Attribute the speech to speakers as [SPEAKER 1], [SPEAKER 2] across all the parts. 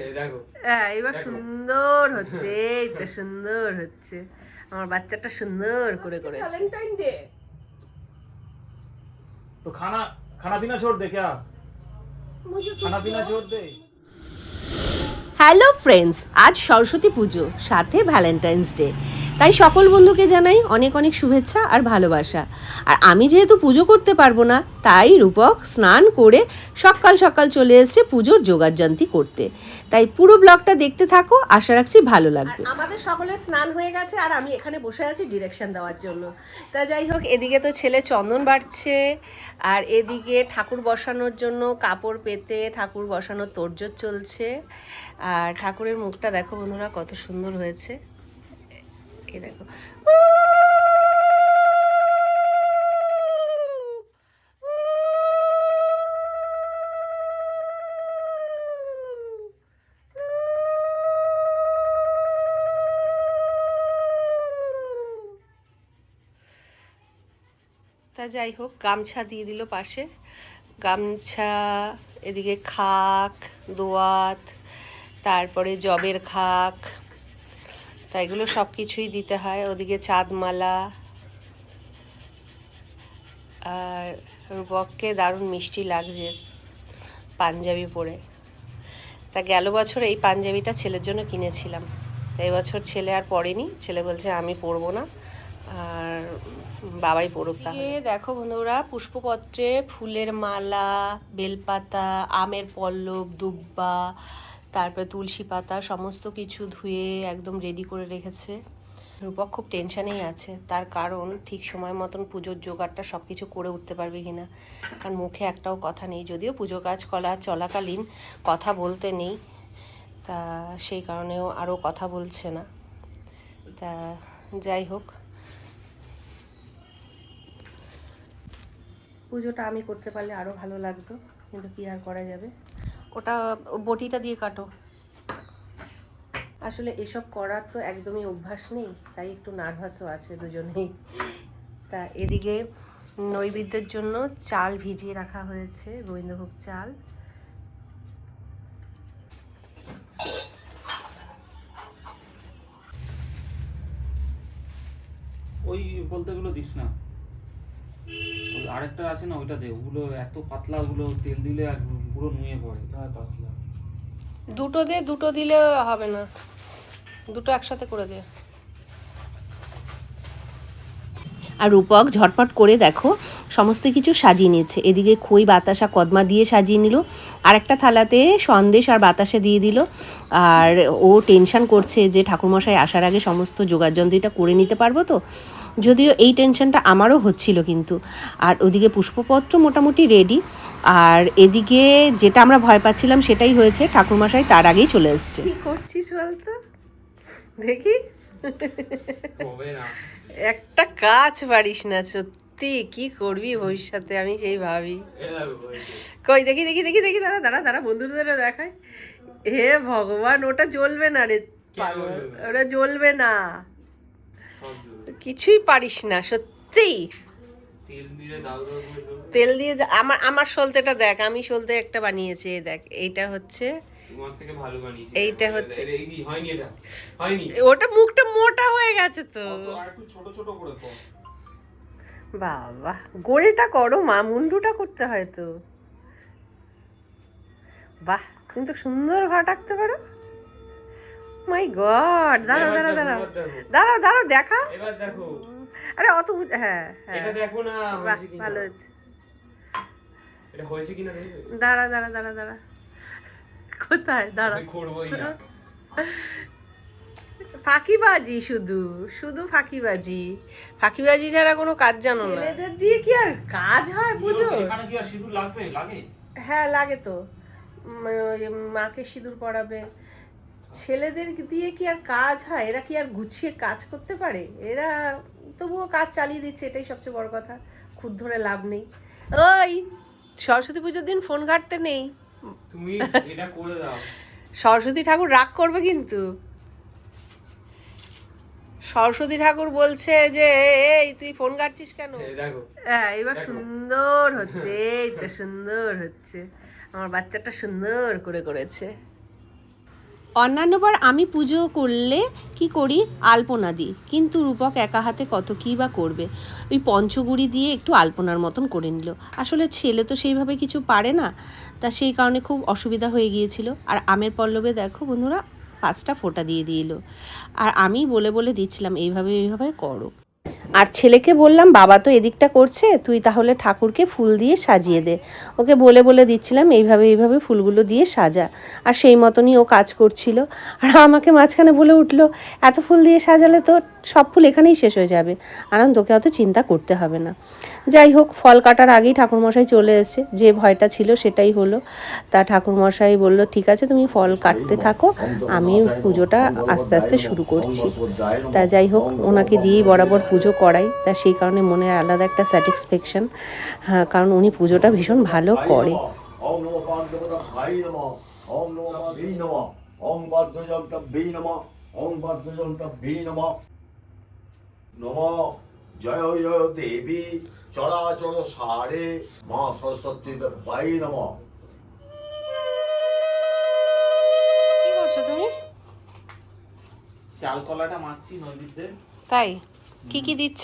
[SPEAKER 1] এই দেখো
[SPEAKER 2] হ্যাঁ এবার
[SPEAKER 1] দেখো।
[SPEAKER 2] সুন্দর হচ্ছে এই তো সুন্দর হচ্ছে আমার বাচ্চাটা সুন্দর করে করেছে
[SPEAKER 3] ভ্যালেন্টাইন ডে
[SPEAKER 4] तो खाना खाना पीना छोड़ दे क्या
[SPEAKER 3] मुझे
[SPEAKER 4] खाना पीना छोड़ दे
[SPEAKER 2] হ্যালো ফ্রেন্ডস আজ সরস্বতী পুজো সাথে ভ্যালেন্টাইন্স ডে তাই সকল বন্ধুকে জানাই অনেক অনেক শুভেচ্ছা আর ভালোবাসা। আর আমি যেহেতু পুজো করতে পারব না, তাই রূপক স্নান করে সকাল সকাল চলে এসেছে পুজোর যোগাযন্ত্রী করতে। তাই পুরো ব্লগটা দেখতে থাকো, আশা রাখছি ভালো লাগবে। আমাদের সকলের স্নান হয়ে গেছে আর আমি এখানে বসে আছি ডিরেকশন দেওয়ার জন্য। তা যাই হোক, এদিকে তো ছেলে চন্দন বাড়ছে, আর এদিকে ঠাকুর বসানোর জন্য কাপড় পেতে ঠাকুর বসানোর তোড়জোড় চলছে। আর ঠাকুরের মুখটা দেখো বন্ধুরা কত সুন্দর হয়েছে। এই দেখো। তা যাই হোক, গামছা দিয়ে দিল পাশে। গামছা, এদিকে খাক, দোয়াত, তারপরে জবের খাক তা এগুলো সব কিছুই দিতে হয়। ওদিকে চাঁদমালা আর রূপককে দারুণ মিষ্টি লাগছে পাঞ্জাবি পরে। তা গেল বছর এই পাঞ্জাবিটা ছেলের জন্য কিনেছিলাম। তা এবছর ছেলে আর পরেনি ছেলে বলছে, আমি পরবো না। আর বাবাই পড়ুক দেখো বন্ধুরা, পুষ্পপত্রে ফুলের মালা, বেলপাতা, আমের পল্লব, দুব্বা তারপরে তুলসী পাতা সমস্ত কিছু ধুয়ে একদম রেডি করে রেখেছে। রূপক খুব টেনশানেই আছে, তার কারণ ঠিক সময় মতন পুজোর জোগাড়টা সব কিছু করে উঠতে পারবে কিনা। কারণ মুখে একটাও কথা নেই, যদিও পুজো কাজ করা চলাকালীন কথা বলতে নেই, তা সেই কারণেও আরও কথা বলছে না। তা যাই হোক। পুজোটা আমি করতে পারলে আরও ভালো লাগতো, কিন্তু কী আর করা যাবে? বটিটা দিয়ে কাটো। আসলে এসব করার তো একদমই অভ্যাস নেই তাই একটু নার্ভাসও আছে দুজনেই। তা এদিকে নৈবেদ্যের জন্য চাল ভিজিয়ে রাখা হয়েছে গোবিন্দভোগ চাল।
[SPEAKER 4] ওই বলতে গুলো দিস না। আরেকটা আছে না ওইটা দে ওগুলো এত পাতলা ওগুলো তেল দিলে আর পুরো নুয়ে পড়ে।
[SPEAKER 1] হ্যাঁ পাতলা।
[SPEAKER 2] দুটো দে দুটো দিলে হবে না। দুটো একসাথে করে দে। আর রূপক ঝটপট করে দেখো সমস্ত কিছু সাজিয়ে নিয়েছে। এদিকে খই বাতাসা কদমা দিয়ে সাজিয়ে নিল। আর একটা থালাতে সন্দেশ আর বাতাসা দিয়ে দিল। আর ও টেনশন করছে যে ঠাকুরমশাই আসার আগে সমস্ত যোগাযন্ত্রীটা করে নিতে পারব তো? যদিও এই টেনশনটা আমারও হচ্ছিল কিন্তু। আর ওদিকে পুষ্পপত্র মোটামুটি রেডি আর এদিকে যেটা আমরা ভয় পাচ্ছিলাম সেটাই হয়েছে ঠাকুরমশাই তার আগেই চলে এসছে। কি করছিস বলতো? দেখি।
[SPEAKER 1] না?
[SPEAKER 2] একটা কাজ পারিস না সত্যি। কি করবি ভবিষ্যতে? আমি সেই ভাবি। কই দেখি দেখি দেখি দেখি দাঁড়া দাঁড়া দাঁড়া বন্ধুদের দেখায় হে ভগবান ওটা জ্বলবে না রে। পাগল।
[SPEAKER 1] জ্বলবে? না?
[SPEAKER 2] ওটা জ্বলবে না। কিছুই পারিস না সত্যি।
[SPEAKER 1] তেল দিয়ে
[SPEAKER 2] আমার আমার সলতেটা দেখ আমি সলতে একটা বানিয়েছি দেখ এইটা হচ্ছে এইটা হচ্ছে- ওটা মুখটা মোটা হয়ে গেছে তো। বাবা গোলটা করো মা মুন্ডুটা করতে হয় তো। বাহ তুমি তো সুন্দর ঘর আঁকতে পারো। মাই গড দাঁড়াও
[SPEAKER 1] এবার
[SPEAKER 2] দাঁড়াও
[SPEAKER 1] দেখো,
[SPEAKER 2] দাঁড়াও
[SPEAKER 1] এবার দেখো।
[SPEAKER 2] দাঁড়াও দাঁড়াও দেখা।
[SPEAKER 1] এবার দেখো।
[SPEAKER 2] আরে অত হ্যাঁ হ্যাঁ।
[SPEAKER 1] এটা দেখো না
[SPEAKER 2] ভালো হয়েছে।
[SPEAKER 1] এটা হয়েছে কিনা
[SPEAKER 2] দাঁড়া দাঁড়া দাঁড়া দাঁড়া। কোথায়? দাঁড়া। ফাঁকিবাজি শুধু শুধু ফাঁকিবাজি। ফাঁকিবাজি ছাড়া কোনো কাজ জানো না।
[SPEAKER 3] ছেলেদের দিয়ে কি আর কাজ হয় পুজো
[SPEAKER 4] এখানে কি আর সিঁদুর লাগবে? লাগে?
[SPEAKER 2] হ্যাঁ লাগে তো। ওই মাকে সিঁদুর পরাবে। ছেলেদের দিয়ে কি আর কাজ হয়? এরা কি আর গুছিয়ে কাজ করতে পারে? এরা তবুও কাজ চালিয়ে দিচ্ছে এটাই সবচেয়ে বড় কথা। খুদ ধরে লাভ নেই। ওই সরস্বতী পুজোর দিন ফোন ঘাটতে নেই।
[SPEAKER 1] তুমি এটা করে দাও।
[SPEAKER 2] সরস্বতী ঠাকুর রাগ করবে কিন্তু। সরস্বতী ঠাকুর বলছে যে এই তুই ফোন ঘাটছিস কেন? হ্যাঁ এবার সুন্দর হচ্ছে এই তো সুন্দর হচ্ছে। আমার বাচ্চাটা সুন্দর করে করেছে। অন্যান্যবার আমি পুজো করলে কি করি? আলপনা দিই। কিন্তু রূপক একা হাতে কত কী বা করবে? ওই পঞ্চগুড়ি দিয়ে একটু আলপনার মতন করে নিল। আসলে ছেলে তো সেইভাবে কিছু পারে না। তা সেই কারণে খুব অসুবিধা হয়ে গিয়েছিল। আর আমের পল্লবে দেখো বন্ধুরা, পাঁচটা ফোঁটা দিয়ে দিল। আর আমি বলে বলে দিচ্ছিলাম, এইভাবে এইভাবে করো। আর ছেলেকে বললাম, বাবা তো এদিকটা করছে, তুই তাহলে ঠাকুরকে ফুল দিয়ে সাজিয়ে দে। ওকে বলে বলে দিচ্ছিলাম, এইভাবে এইভাবে ফুলগুলো দিয়ে সাজা। আর সেই মতনই ও কাজ করছিল। আর আমাকে মাঝখানে বলে উঠল, এত ফুল দিয়ে সাজালে তো সব ফুল এখানেই শেষ হয়ে যাবে। আনন্দ, তোকে অত চিন্তা করতে হবে না। যাই হোক, ফল কাটার আগেই ঠাকুরমশাই চলে এসেছে যে ভয়টা ছিল সেটাই হলো। তা ঠাকুরমশাই বলল, ঠিক আছে, তুমি ফল কাটতে থাকো আমি পুজোটা আস্তে আস্তে শুরু করছি। তা যাই হোক, ওনাকে দিয়েই বরাবর পুজো করাই তা সেই কারণে মনে আলাদা একটা স্যাটিসফ্যাকশন হ্যাঁ কারণ উনি পুজোটা ভীষণ ভালো করে।
[SPEAKER 5] ওম নমো পাণ্ডবতাভ্যাই নমঃ ওম নমঃ ওম বদ্ধযন্ত্রভ্যৈ নমঃ ওম বদ্ধযন্ত্রভ্যৈ নমঃ। নমঃ জয় জয় দেবী চরাচর সারে মা সরস্বতী দেবাই নমঃ।
[SPEAKER 2] কি করছ তুমি?
[SPEAKER 4] চাল কলাটা মাখছি নৈবেদ্যে
[SPEAKER 2] তাই? কি কি দিচ্ছ?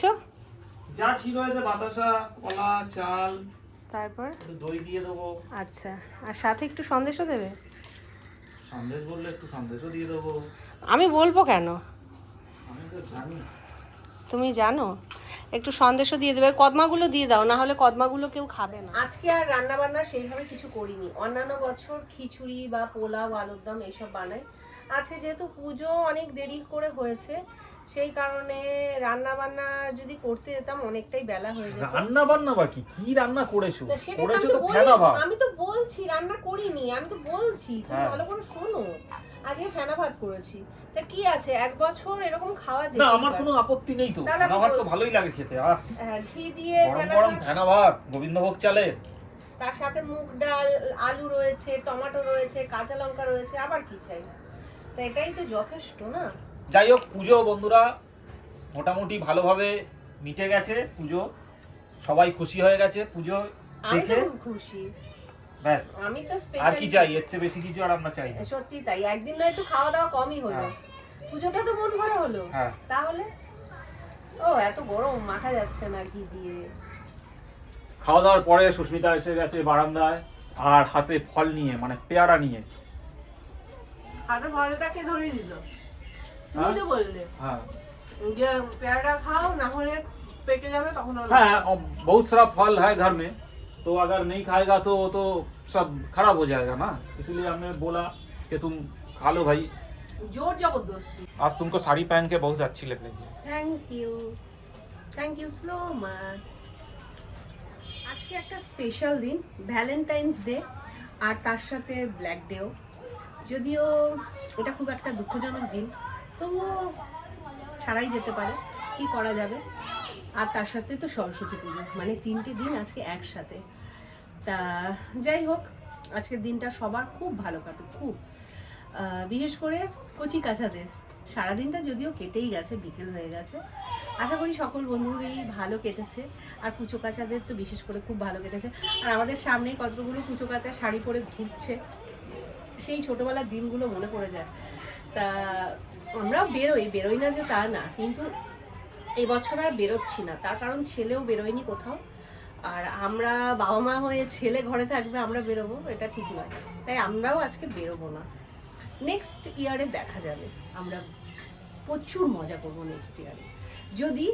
[SPEAKER 4] যা ছিল এতে বাতাসা কলা চাল
[SPEAKER 2] তারপর?
[SPEAKER 4] দই দিয়ে দেবো।
[SPEAKER 2] আচ্ছা আর সাথে একটু সন্দেশও দেবে?
[SPEAKER 4] সন্দেশ বললে একটু সন্দেশও দিয়ে দেবো।
[SPEAKER 2] আমি বলব কেন?
[SPEAKER 4] আমি তো জানি।
[SPEAKER 2] তুমি জানো? একটু সন্দেশও দিয়ে দেবে। কদমাগুলো দিয়ে দাও না হলে কদমাগুলো কেউ খাবে না। আজকে আর রান্না বান্না সেইভাবে কিছু করিনি। অন্যান্য বছর খিচুড়ি বা পোলাও আলুর দম এইসব বানাই। আজকে যেহেতু পুজো অনেক দেরি করে হয়েছে সেই কারণে রান্না বান্না যদি করতে যেতাম অনেকটাই বেলা হয়ে যেত।
[SPEAKER 6] রান্না বান্না বা কি? কি রান্না করেছ? করেছ তো ফেদা ভাত?
[SPEAKER 2] আমি তো বলছি রান্না করিনি আমি তো বলছি। তুমি
[SPEAKER 6] হ্যাঁ।
[SPEAKER 2] ভালো করে শোনো। আজকে ফেনা ভাত করেছি। তা কি আছে? এক বছর এরকম খাওয়া
[SPEAKER 6] যায়
[SPEAKER 2] না
[SPEAKER 6] আমার কোনো আপত্তি নেই তো। ফেনা ভাত তো ভালোই লাগে খেতে আহ।
[SPEAKER 2] হ্যাঁ, ঘি দিয়ে
[SPEAKER 6] গরম
[SPEAKER 2] ফেনা ভাত,
[SPEAKER 6] ফেনা ভাত গোবিন্দভোগ চালের।
[SPEAKER 2] তার সাথে মুগ ডাল আলু রয়েছে টমেটো রয়েছে কাঁচা লঙ্কা রয়েছে আবার কি চাই? তা এটাই তো যথেষ্ট না?
[SPEAKER 6] যাই হোক পুজো বন্ধুরা মোটামুটি ভালোভাবে মিটে গেছে পুজো। সবাই খুশি হয়ে গেছে পুজো দেখে।
[SPEAKER 2] খুশি।
[SPEAKER 6] ব্যাস।
[SPEAKER 2] আমি তো
[SPEAKER 6] আর কি চাই? এর চেয়ে বেশি কিছু আর আমরা চাই না।
[SPEAKER 2] সত্যি তাই একদিন না একটু খাওয়া দাওয়া কমই হলো।
[SPEAKER 6] হ্যাঁ।
[SPEAKER 2] পুজোটা তো মন ভরে হলো।
[SPEAKER 6] হ্যাঁ।
[SPEAKER 2] তাহলে? ও এত গরম মাথা যাচ্ছে না ঘি দিয়ে।
[SPEAKER 6] খাওয়া দাওয়ার পরে সুস্মিতা এসে গেছে বারান্দায় আর হাতে ফল নিয়ে মানে পেয়ারা নিয়ে।
[SPEAKER 3] হাতে ফলটাকে ধরিয়ে দিল তুমি
[SPEAKER 6] হ্যাঁ?
[SPEAKER 3] তো বললে
[SPEAKER 6] হ্যাঁ
[SPEAKER 3] যে পেয়ারা খাও না হলে পেটে যাবে তখন আর
[SPEAKER 6] हाँ और बहुत सारा फल है घर में तो अगर नहीं खाएगा तो तो सब खराब हो जाएगा ना इसलिए हमने बोला कि तुम खा लो भाई
[SPEAKER 3] জোর জবরদস্তি
[SPEAKER 6] आज तुमको साड़ी पहन के बहुत अच्छी लग रही है
[SPEAKER 2] thank you thank you so much আজকে একটা স্পেশাল দিন ভ্যালেন্টাইন্স ডে আর তার সাথে ব্ল্যাক ডেও যদিও এটা খুব একটা দুঃখজনক দিন, তবুও ছাড়াই যেতে পারে, কি করা যাবে? আর তার সাথে তো সরস্বতী পুজো মানে তিনটে দিন আজকে একসাথে। তা যাই হোক, আজকের দিনটা সবার খুব ভালো কাটুক, খুব। বিশেষ করে কচি কাছাদের সারাদিনটা যদিও কেটেই গেছে, বিকেল হয়ে গেছে। আশা করি সকল বন্ধুরই ভালো কেটেছে। আর কুচো কাচাদের তো বিশেষ করে খুব ভালো কেটেছে। আর আমাদের সামনেই কতগুলো কুচো কাচা শাড়ি পরে ঘুরছে। সেই ছোটোবেলার দিনগুলো মনে পড়ে যায়। তা আমরাও বেরোই বেরোই না যে তা না, কিন্তু এবছর আর বেরোচ্ছি না। তার কারণ ছেলেও বেরোয়নি কোথাও। আর আমরা বাবা মা হয়ে ছেলে ঘরে থাকবে, আমরা বেরোবো, এটা ঠিক নয়। তাই আমরাও আজকে বেরোবো না। নেক্সট ইয়ারে দেখা যাবে। আমরা প্রচুর মজা করব নেক্সট ইয়ারে যদি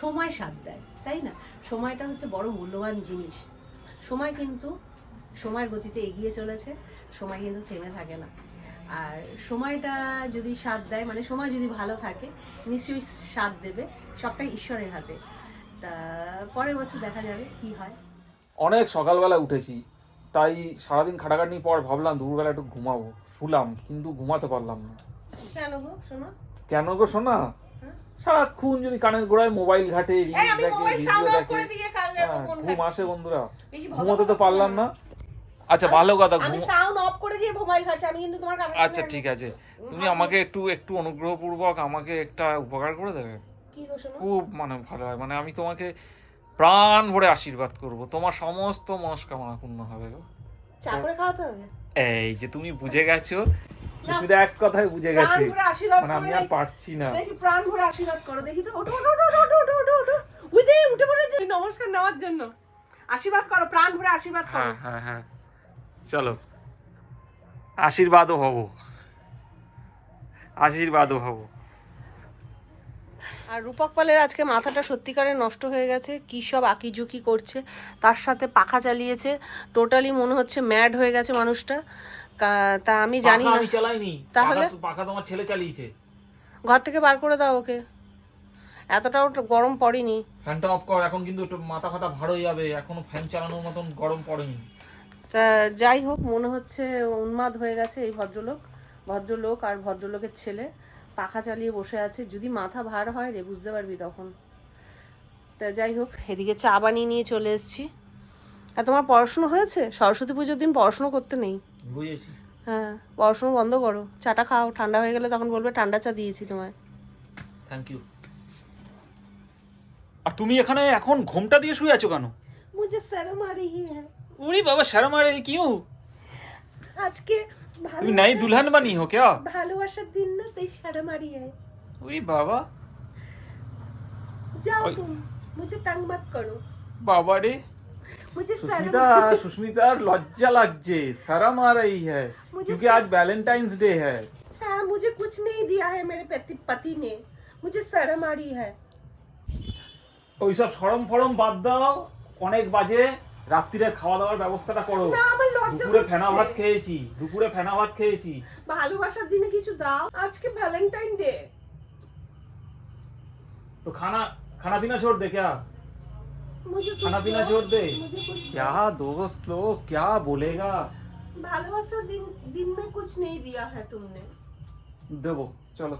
[SPEAKER 2] সময় সাথ দেয়, তাই না? সময়টা হচ্ছে বড় মূল্যবান জিনিস। সময় কিন্তু সময়ের গতিতে এগিয়ে চলেছে সময় কিন্তু থেমে থাকে না। আর সময়টা যদি সাথ দেয় মানে সময় যদি ভালো থাকে নিশ্চয়ই সাথ দেবে সবটাই ঈশ্বরের হাতে। তা পরের বছর দেখা যাবে কি হয়।
[SPEAKER 6] অনেক সকালবেলা উঠেছি তাই সারাদিন খাটাখাটনির পর ভাবলাম দুপুরবেলা একটু ঘুমাবো। শুলাম কিন্তু ঘুমাতে পারলাম না।
[SPEAKER 2] কেন গো শোনো।
[SPEAKER 6] কেন গো শোনা? সারাক্ষণ যদি কানের গোড়ায় মোবাইল ঘাটে রিলস দেখে ভিডিও দেখে
[SPEAKER 2] করে দিয়ে কাল
[SPEAKER 6] হ্যাঁ, ঘুম আসে বন্ধুরা। ঘুমাতে তো পারলাম না। আচ্ছা ভালো কথা
[SPEAKER 2] আমি সাউন্ড অফ করে দিয়ে মোবাইল ঘাটছি আমি কিন্তু তোমার কানে
[SPEAKER 6] আচ্ছা ঠিক আছে। তুমি আমাকে একটু একটু অনুগ্রহপূর্বক আমাকে একটা উপকার করে দেবে?
[SPEAKER 2] কি গো শোনো?
[SPEAKER 6] খুব মানে ভালো হয়। মানে আমি তোমাকে প্রাণ ভরে আশীর্বাদ করব। তোমার সমস্ত মনস্কামনা পূর্ণ হবে গো।
[SPEAKER 2] চা করে খাওয়াতে হবে?
[SPEAKER 6] এই যে তুমি বুঝে গেছো। সুস্মিতা এক কথায় বুঝে গেছে।
[SPEAKER 3] আশীর্বাদ
[SPEAKER 6] মানে আমি আর পারছি না।
[SPEAKER 3] দেখি প্রাণ ভরে আশীর্বাদ করো। দেখি তো ওঠো ওঠো ওঠো ওঠো ওঠো ওঠো উঠে পড়েছে। নমস্কার নেওয়ার জন্য। আশীর্বাদ করো প্রাণ ভরে আশীর্বাদ করো।
[SPEAKER 6] হ্যাঁ হ্যাঁ হ্যাঁ। চলো। আশীর্বাদও হব। আশীর্বাদও হব।
[SPEAKER 2] আর রূপক পালের আজকে মাথাটা সত্যিকারে নষ্ট হয়ে গেছে কী সব আঁকিঝুঁকি করছে তার সাথে পাখা চালিয়েছে টোটালি মনে হচ্ছে ম্যাড হয়ে গেছে মানুষটা। তা আমি জানি না।
[SPEAKER 6] চালাইনি
[SPEAKER 2] তাহলে?
[SPEAKER 6] পাখা তোমার ছেলে চালিয়েছে।
[SPEAKER 2] ঘর থেকে বার করে দাও ওকে। এতটাও গরম পড়েনি।
[SPEAKER 6] ফ্যানটা অফ কর এখন কিন্তু মাথা ফাতা ভার হয়ে যাবে এখনও ফ্যান চালানোর মতন গরম পড়েনি।
[SPEAKER 2] তা যাই হোক মনে হচ্ছে উন্মাদ হয়ে গেছে এই ভদ্রলোক। ভদ্রলোক আর ভদ্রলোকের ছেলে পাখা চালিয়ে বসে আছে। যদি মাথা ভার হয় রে বুঝতে পারবি তখন। তা যাই হোক এদিকে চা বানিয়ে নিয়ে চলে এসেছি। আর তোমার পড়াশুনো হয়েছে? সরস্বতী পুজোর দিন পড়াশুনো করতে নেই।
[SPEAKER 6] বুঝেছি।
[SPEAKER 2] হ্যাঁ পড়াশুনো বন্ধ করো। চাটা খাও ঠান্ডা হয়ে গেলে তখন বলবে ঠান্ডা চা দিয়েছি তোমায়।
[SPEAKER 6] থ্যাংক ইউ আর তুমি এখানে এখন ঘোমটা দিয়ে শুয়ে আছো কেন?
[SPEAKER 2] মুঝে শরম আ রही है
[SPEAKER 6] উড়ি বাবা শরম আ কিউ
[SPEAKER 2] আজকে
[SPEAKER 6] তুমি নাই দুলহন বানি হো ক্যা?
[SPEAKER 2] ভালোবাসার দিন না তাই শরম আ রহি
[SPEAKER 6] হ্যায় বাবা। যাও
[SPEAKER 2] তুমি মুঝে তং মত করো।
[SPEAKER 6] বাবা রে।
[SPEAKER 2] मुझे
[SPEAKER 6] सुष्मिता सुष्मिता लज्जा লাগছে शर्म आ रही है क्योंकि आज वैलेंटाइंस डे है
[SPEAKER 2] हाँ मुझे कुछ नहीं दिया है मेरे पति पति ने मुझे शर्म आ रही है
[SPEAKER 6] ওইসব সরম ফরম বাদ দাও অনেক বাজে। রাত্রিরে খাওয়া দাওয়ার ব্যবস্থাটা করো
[SPEAKER 2] না আমার লজ্জা
[SPEAKER 6] দুপুরে ফেনা ভাত
[SPEAKER 2] করছে।
[SPEAKER 6] খেয়েছি দুপুরে ফেনা ভাত খেয়েছি
[SPEAKER 2] ভালোবাসার দিনে কিছু দাও আজকে ভ্যালেন্টাইন ডে
[SPEAKER 6] तो खाना खाना पीना छोड़ दे क्या
[SPEAKER 2] मुझे कुछ
[SPEAKER 6] खाना पीना
[SPEAKER 2] दो,
[SPEAKER 6] छोड़ दे
[SPEAKER 2] मुझे कुछ
[SPEAKER 6] क्या दोस्त लोग क्या बोलेगा
[SPEAKER 2] दो। भालोबासार दिन दिन में कुछ नहीं दिया है तुमने
[SPEAKER 6] देवो चलो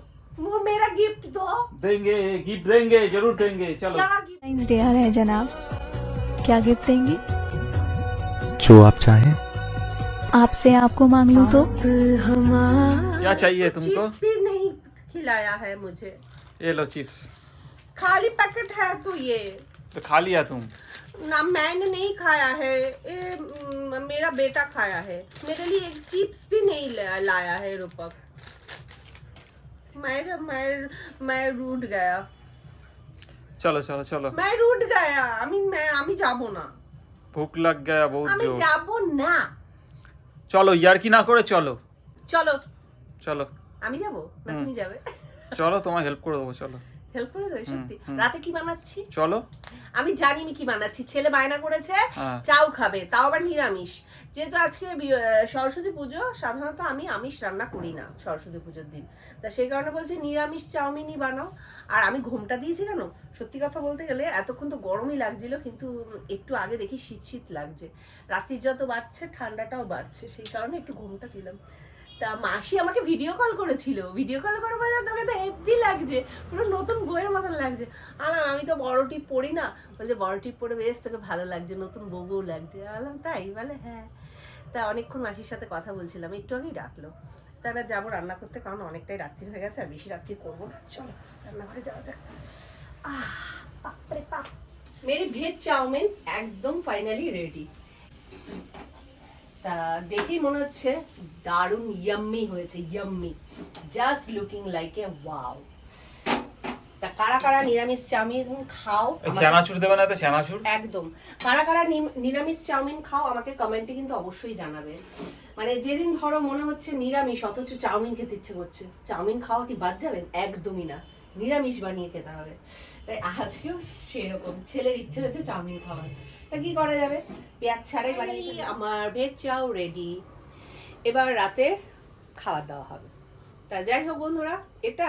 [SPEAKER 2] वो मेरा गिफ्ट दो
[SPEAKER 6] देंगे गिफ्ट देंगे जरूर देंगे चलो
[SPEAKER 2] क्या गिफ्ट
[SPEAKER 7] वैलेंटाइंस डे आ रहा है जनाब क्या गिफ्ट देंगे
[SPEAKER 8] जो आप चाहें
[SPEAKER 7] आपसे आपको मांग लूं तो
[SPEAKER 6] क्या चाहिए तुमको
[SPEAKER 2] चिप्स भी नहीं खिलाया है मुझे
[SPEAKER 6] ये लो चिप्स
[SPEAKER 2] खाली पैकेट है तो ये
[SPEAKER 6] तो खा लिया तुम
[SPEAKER 2] ना मैंने नहीं खाया है ये म, मेरा बेटा खाया है मेरे लिए एक चिप्स भी नहीं ला- लाया है रूपक मैं मैं मैं रूठ गया
[SPEAKER 6] चलो चलो चलो
[SPEAKER 2] मैं रूठ गया আমি मैं আমি যাব না
[SPEAKER 6] ভুক লাগ গয়া বহুত
[SPEAKER 2] আমি
[SPEAKER 6] জোর।
[SPEAKER 2] যাব না।
[SPEAKER 6] চলো ইয়ারকি না করে চলো।
[SPEAKER 2] চলো।
[SPEAKER 6] চলো।
[SPEAKER 2] আমি যাব না তুমি যাবে?
[SPEAKER 6] চলো তোমায় হেল্প করে দেবো চলো।
[SPEAKER 2] হেল্প করে দেবে সত্যি। রাতে কি বানাচ্ছি?
[SPEAKER 6] চলো।
[SPEAKER 2] আমি জানি আমি কি বানাচ্ছি। ছেলে বায়না করেছে
[SPEAKER 6] হ্যাঁ।
[SPEAKER 2] চাও খাবে তাও আবার নিরামিষ। যেহেতু আজকে সরস্বতী পুজো সাধারণত আমি আমিষ রান্না করি না সরস্বতী পুজোর দিন। তা সেই কারণে বলছি নিরামিষ চাউমিনই বানাও। আর আমি ঘুমটা দিয়েছি কেন? সত্যি কথা বলতে গেলে এতক্ষণ তো গরমই লাগছিল কিন্তু একটু আগে দেখি শীত শীত লাগছে। রাত্রির যত বাড়ছে ঠান্ডাটাও বাড়ছে সেই কারণে একটু ঘুমটা দিলাম। তা মাসি আমাকে ভিডিও কল করেছিল। ভিডিও কল করে বলে তোকে তো হেভি লাগছে। পুরো নতুন বইয়ের মতন লাগছে। আলাম, আমি তো বড় টিপ পড়ি না। বলছে, বড় টিপ পরে বেশ, তোকে ভালো লাগছে, নতুন বউ লাগছে। বললাম তাই? বলে হ্যাঁ। তা অনেকক্ষণ মাসির সাথে কথা বলছিলাম। একটু আগেই ডাকলো। তা এবার যাব রান্না করতে, কারণ অনেকটাই রাত্রি হয়ে গেছে, আর বেশি রাত্রি করব না। চলো, রান্নাঘরে যাওয়া যাক। আহ, বাপরে বাপ। মেরি ভেজ চাউমিন একদম ফাইনালি রেডি তা দেখেই মনে হচ্ছে দারুণ ইয়াম্মি হয়েছে yummy just looking like a wow তা কারা কারা নিরামিষ চাউমিন খাও
[SPEAKER 6] দেবে না তো
[SPEAKER 2] একদম। কারা কারা নিরামিষ চাউমিন খাও আমাকে কমেন্টে কিন্তু অবশ্যই জানাবে। মানে যেদিন ধরো মনে হচ্ছে নিরামিষ অথচ চাউমিন খেতে ইচ্ছে করছে। চাউমিন খাওয়া কি বাদ যাবেন একদমই না। নিরামিষ বানিয়ে খেতে হবে। তাই আজকেও সেরকম। ছেলের ইচ্ছে হচ্ছে চাউমিন খাওয়ার। তা কি করা যাবে? পেঁয়াজ ছাড়াই বানিয়ে আমার ভেজ চাউ রেডি এবার রাতে খাওয়া দাওয়া হবে। তা যাই হোক বন্ধুরা এটা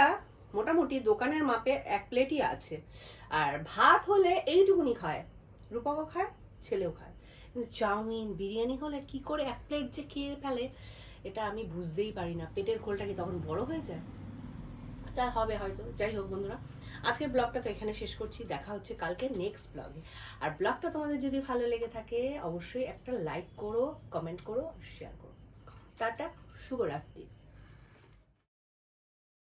[SPEAKER 2] মোটামুটি দোকানের মাপে এক প্লেটই আছে। আর ভাত হলে এইটুকুনি খায়। রূপকও খায় ছেলেও খায়। কিন্তু চাউমিন বিরিয়ানি হলে কি করে এক প্লেট যে খেয়ে ফেলে এটা আমি বুঝতেই পারি না। পেটের খোলটা কি তখন বড় হয়ে যায়? তা হবে হয়তো। যাই হোক বন্ধুরা, আজকের ব্লগটা তো এখানে শেষ করছি। দেখা হচ্ছে কালকে নেক্সট ব্লগে আর ব্লগটা তোমাদের যদি ভালো লেগে থাকে, অবশ্যই একটা লাইক করো কমেন্ট করো শেয়ার করো। টাটা, শুভরাত্রি।